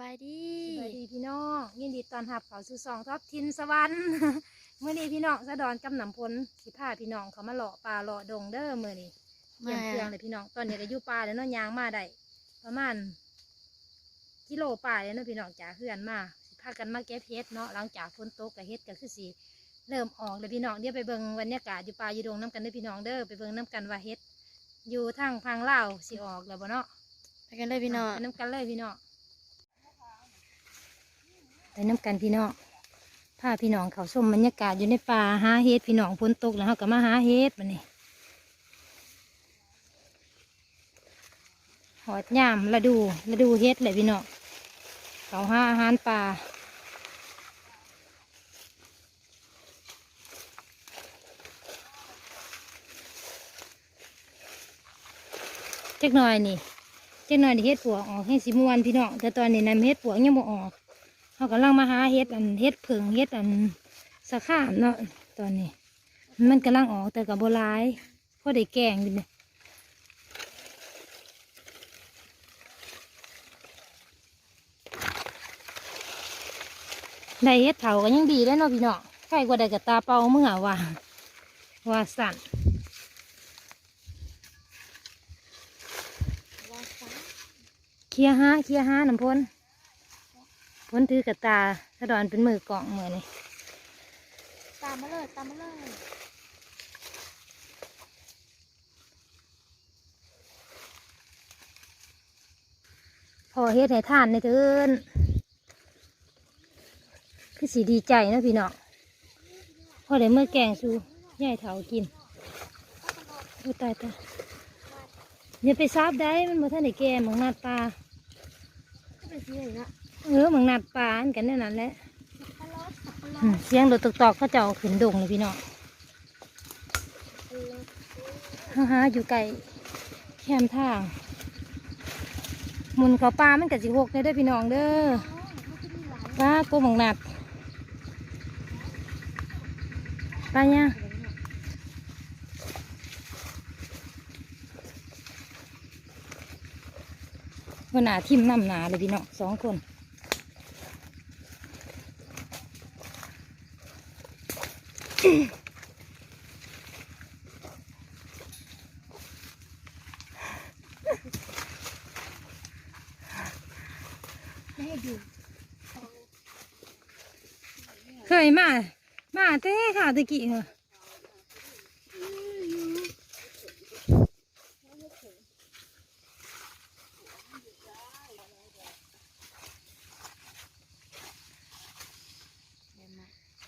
บายดีสวัสดีพี่น้องยินดีต้อนรับเข้าสู่สองท็อปทินสวรรค์เมื่อนี้พี่น้องสะดอนกำหนำพลสิพาพี่น้องเขามาเลาะป่าเลาะดงเด้อมื่อนี้เยี่ยมเครื่องเลยพี่น้องตอนนี้ก็อยู่ป่าแล้วเนาะยางมาได้ประมาณกิโลป่าแล้วเนาะพี่น้องจากเฮือนมาสิพากันมาเก็บเฮ็ดเนาะหลังจากฝนตกกับเฮ็ดก็คือสีเริ่มออกเลยพี่น้องเดี๋ยวไปเบิ่งบรรยากาศอยู่ป่าอยู่ดงน้ำกันเด้อพี่น้องเด้อไปเบิ่งน้ำกันว่าเฮ็ดอยู่ทางพังเล่าวสิออกแล้วบ่เนาะไปกันเลยพี่น้องไปน้ำกันเลยพี่น้อง ไปน้ำกันพี่น้องพาพี่น้องเขาชมบรรยากาศอยู่ในป่าหาเฮ็ดพี่น้องฝนตกแล้วเขาก็มาหาเฮ็ดมาเนี่หอดย่ามระดูระดูเฮ็ดเลยพี่น้องเขาหาอาหารป่าเจ๊กหน่อยนี่เจ้าหน่อยนี่เฮ็ดปวกออกให้สิมวนพี่น้องแต่ตอนนี้นำเฮ็ดปวกยังบ่ออก เขากำลังมาหาเฮ็ดอันเฮ็ดผึ่งเฮ็ดอันสะข้ามเนาะตอนนี้ มันกำลังออกแต่กับโบรายพอได้แกงอยู่เนี่ยได้เฮ็ดเถาก็ยังดีได้เนาะพี่เน้องใครกว่าได้กับตาเป่าเมื่อว่าว่าสั่นเคลียร์ฮะเคลียร์ฮะน้ำพ้น พ้นถือกระตาสะดอนเป็นมือกล่องมือนี่ตามมาเลยตามมาเลยพอเฮ็ดให้ทานในเทินคือสีดีใจนะพี่น้องพอได้เมื่อแกงสูยายเถากินโอ้ตายตายอย่าไปซับได้มันมาท่านได้แก่หมองนัดปลาเป็นสีอะไรนะ เออหมองนัดปลาอันกันแน่นั้นแหละอืมเสียงรถตอกๆเขาเจ้าขึ้นดงเลยพี่น้องฮ่าฮาอยู่ไกลแคมทางมุนเขาปลามันกับสิหกเลยเด้พี่น้องเด้อป้ากูหมองนัดไปเนี่ยวันหนาทิมน้ำหนาเลยพี่น้องสองคน ไม่ให้ดู เคยมามาเต้ค่ะตะกี้เหรอ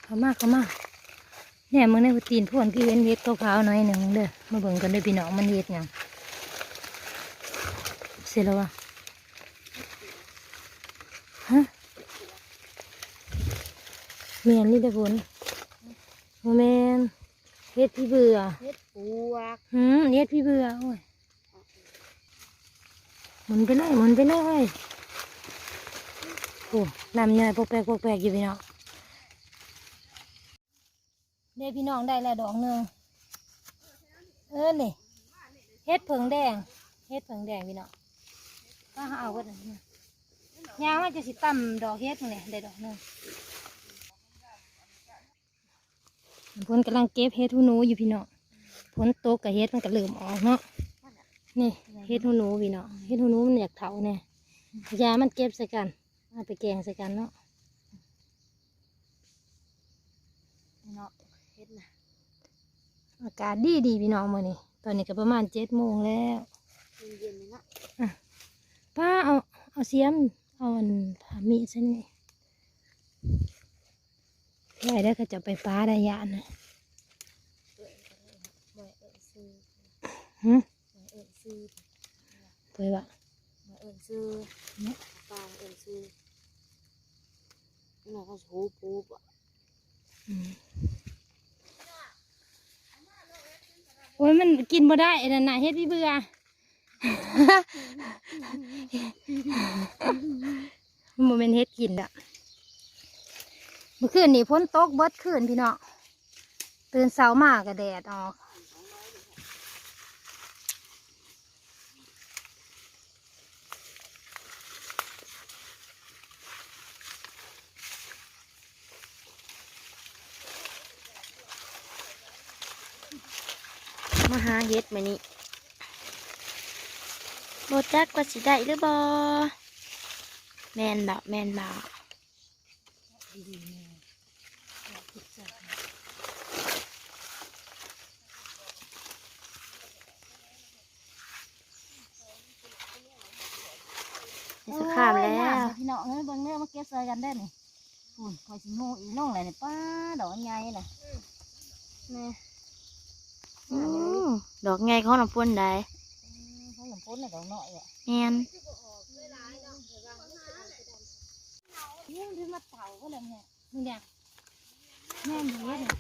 เขามาเขามา เนี่ยมึงในหัวตีนพ่วนคือเว้นเฮ็ดขาวๆหน่อยหนึ่งเด้อมาเบิ่งกันเด้อพี่น้องมันเฮ็ดหยังเสร็จแล้ววะฮะแมนนี่ได้ผลโมแมนเฮ็ดพี่เบื่อเฮ็ดปวกหืมเฮ็ดพี่เบื่อโอ้ยหมุนไปเลยหมุนไปเลยโอ้ลำใหญ่ปกแปกปกแปกอยู่พี่น้อง เด้พี่น้องได้แล้วดอกหนึ่งเออนี่เฮ็ดเผิงแดงเฮ็ดเผิงแดงพี่น้องก็เอาไว้นะยางว่าจะสิตั้มดอกเฮ็ดนี่ได้ดอกหนึ่งฝนกำลังเก็บเฮ็ดหูหนูอยู่พี่น้องฝนตกกับเฮ็ดมันก็เริ่มออกเนาะนี่เฮ็ดหูหนูพี่น้องเฮ็ดหูหนูมันอยากเถาเนี่ยยามันเก็บใส่กันเอาไปแกงใส่กันเนาะเนาะ อากาศดีดีพี่น้องมื้อนี้ตอนนี้ก็ประมาณเจ็ดโมงแล้วเย็นๆเลยนะป้าเอาเอาเสียม เอาอันผามีดซะนี่ได้แล้วก็จะไปป้าได้ยานนะบ่เอิญซื้อหึบ่เอิญซื้อเผยว่าบ่เอิญซื้อเนี่ยปลาเอิญซื้อน่าเขาหูปูปะอืม โอ้ยมันกินบ่ได้นั่นน่ะเฮ็ดพี่เบื่อมันบ่แมันเฮ็ดกินอะเมื่อคืนนี่พ้นตกเบิดคืนพี่เนาะตื่นเช้ามากกะแดดออก มาหาเฮ็ดมานี่โบจักว่าสิได้หรือบ่แมนบ่แมนบ่ดีๆแม่อยากคิดจักนี่จะข้ามแล้วพี่น้องเอ้ยเบิ่งเนื้อมาเก็บใส่กันได้นี่ปุ่นคอยสิโง่อีน้องอะไรนี่ป้าดอกใหญ่น่ะแม่อืม ดอกไงเขาน้ำพ่นได้เขาหลงพ้นน่ะดอกน้อยอะแมนยิ่งที่มาเต่าก็เลยเนี่ยมึงเนี่ยแม่ดีเนี่ย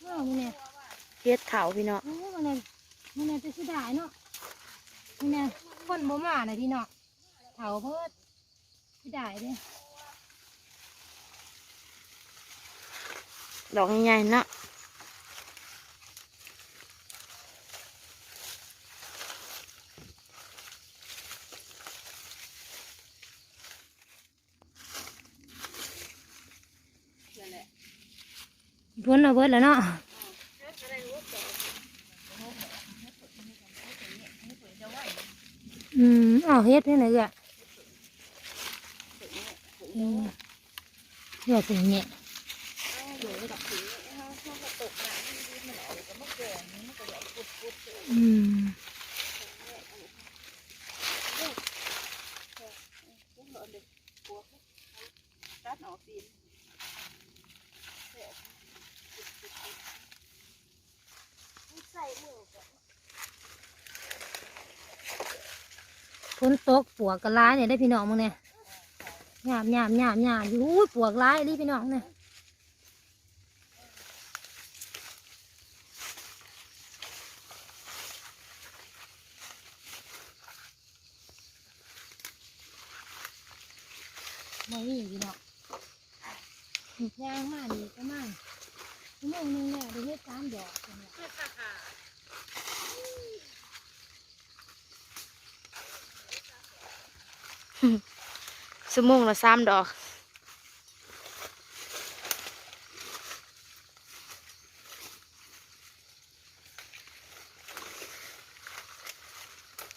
เออมึงเนี่ยเฮ็ดเถาพี่เนาะโอ้มึงเนี่ยมึงเนี่ยจะสิได้เนาะมึงเนี่ยคนบ่มาน่ะพี่เนาะเถาเพิ่นสิได้เด้ดอกใหญ่ๆเนาะ พ้นเอาเบิดแล้วเนาะอืมอ๋อเฮ็ดนี่ไหนอะอืมเฮ็ดเป็นเนี่ยอืม ฝนตกปวกกระร้ายเนี่ยได้พี่น้องมึงเนี่ยหยาบหยาบหยาบหยาบอยู่อุ้ยปวกร้ายรีพี่น้องเนี่ยมาวิ่งพี่น้องยางมาดีก็มาชั่วโมงหนึงเนี่ยได้เฮ็ดสามดอกเนี่ย สมงละสามดอก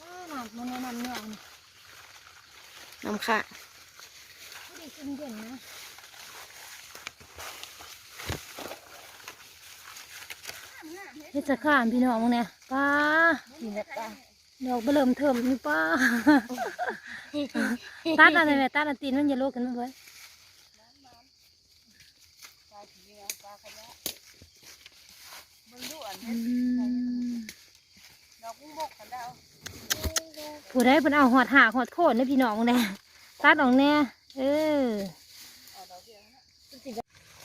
อ้าวน้ำมันเนี่ยน้ำเนี่ยนี่น้ำค่ะไม่ได้กินเย็นนะเฮ็ดจะข้ามพี่น้องมึงเนี่ยป้านี่แหละป้า ดอกเบลิ่มเทิมนี่ป้าตัดอะไรแม่ตัดอันตีนมันอย่าโลกกันมาเว้ยปลาขี้เหนียวปลาขยะเบิ่งดูอันอืนี้มดอกบุ้งบกกันแล้วผู้ใดเป็นเอาหอดหากหอดโคนเนี่ยพี่น้องมึงเนี่ยตัดออกแน่เออเอาดอกเดียวนะ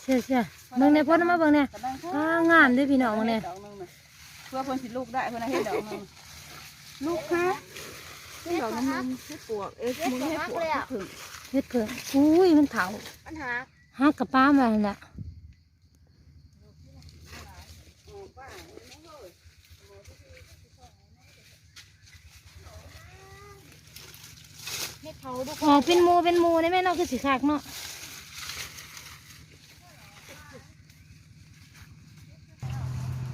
เชื่อเชื่อเบิ่งเนี่ยพ่นมาเบิ่งเนี่ยกำลังอ้างามเด้วยพี่น้องมึงเนี่ยดอกหนึงน่ะเพื่อเพิ่นสิลูกได้เพิ่นเอาเฮ็ดดอกหนึง ลูกครับเฮ็ดดอกน้ำมันเฮ็ดปวกเอ้ยมึงเฮ็ดปวกเฮ็ดผึ่งเฮ็ดเพิ่นอุ้ยมันเถาปัญหาหักกับป้ามาแล้วล่ะเฮ็ดเขาดูออกเป็นหมูเป็นหมูได้ไหมเนาะคือสิคักเนาะ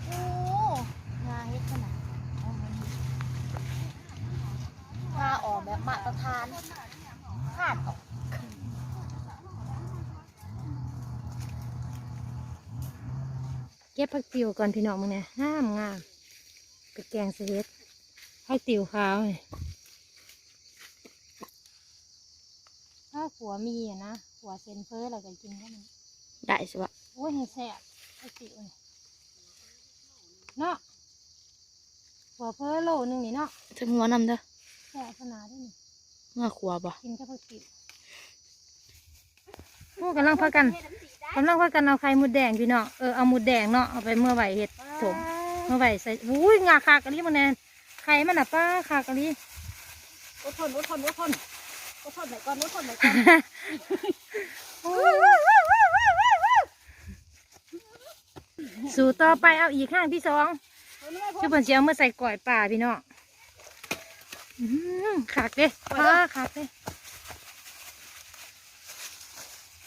โอ้งาเฮ็ดขนาดงาออกแบบมาตรฐานขาดออก เก็บผักติวก่อนพี่น้องมึงเนี่ยงามงามไปแกงเสเฮ็ดผักติวขาวนี่ถ้าขัวมีอะนะขัวเซนเฟอร์เราก็กินก็มันได้สิวะโอ้ยให้แซ่บผักติวนี่เนาะขัวเฟอร์โลนึงนี่เนาะถึงหัวนำเด้อแซ่บขนาดนี้นี่เมื่อขวบ่กินกับผักติวโอ้กำลังพักกัน กำลังพักกันเอาไข่หมดแดงพี่เนาะเออเอาหมดแดงเนาะเอาไปเมื่อไหวเห็ดถมเมื่อไหร่ใส่อุ้ยงาคากะลิมันแนนไข่มันอะป้าคากะลิอดทนอดทนอดทนอดทนไหนก่อนอดทนไหนก่อนสู่ต่อไปเอาอีกข้างที่สองชื่อเพิ่นเสียวเมื่อใส่ก่อยป่าพี่เน้องอื้อหือขากเด้ป้าขากเด้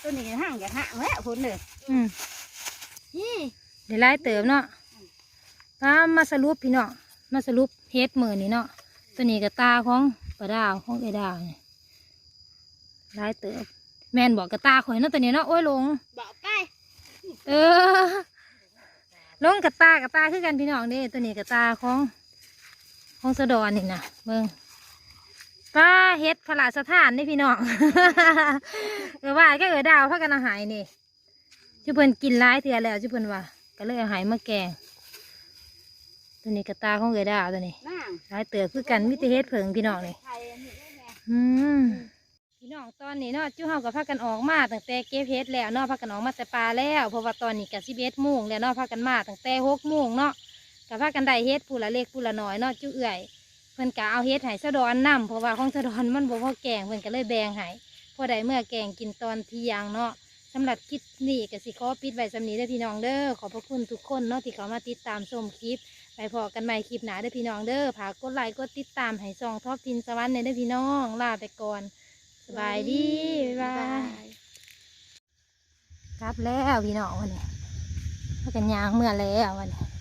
ตัวนี้ห่างอย่าห่างแหละคนเลยอืมนี่เดี๋ยวไล่เติมเนาะไปอ่ามาสรุปพี่น้องมาสรุปเฮ็ดมือนี่เนาะตัวนี้ก็ตาของปลาดาวของไอ้ดาวนี่หลายเติบแม่นบอกกระตาข่อยเนาะตัวนี้เนาะโอ้ยหลงบอกไปเออลงกระตากระตาคือกันพี่น้องเด้ตัวนี้กระตาของของสะดอนนี่นะเบิ่ง ป้าเฮ็ดพระราชทานนี่พี่น้องเออว่าก็เออดาวพักกันอาหารนี่จุเพิ่นกินร้ายเถื่อแล้วจุเพิ่นว่า ก็เลยเอาหายมาแกง ตัวนี้กระตาของเออดาวตัวนี้นั่งร้ายเตือคือกันมิตรเฮ็ดเผิงพี่น้องนี่ไทยอันนี้ได้ไงอืมพี่น้องตอนนี้เนาะจุเฮากับพากันออกมาตั้งแต่เก็บเฮ็ดแล้วเนาะพากันออกมาแต่ปลาแล้วเพราะว่าตอนนี้ก็สิบเอ็ดโมงแล้วเนาะพากันมาตั้งแต่หกโมงเนาะกับพากันได้เฮ็ดผู้ละเล็กผู้ละน้อยเนาะจุเอื่อย เพิ่นก็เอาเฮ็ดให้สะดอนนํเพราะว่าของสะดอนมันบ่พอแกงเพิ่นก็เลยแบ่งให้พอได้เมื่อแกงกินตอนเที่ยงเนาะสำหรับคลิปนี้ก็สิขอปิดไว้สำนี้เด้อพี่น้องเด้อขอบพระคุณทุกคนเนาะที่เขามาติดตามชมคลิปไปพอกันใหม่คลิปหนาเด้อพี่น้องเด้อฝากกดไลค์กดติดตามให้ซองท็อปทินสวรรค์ในเด้อพี่น้องลาไปก่อนสบายดีบ๊ายบายครับแล้วพี่น้องวันนี้พากันยางเมื่อแล้ววันนี้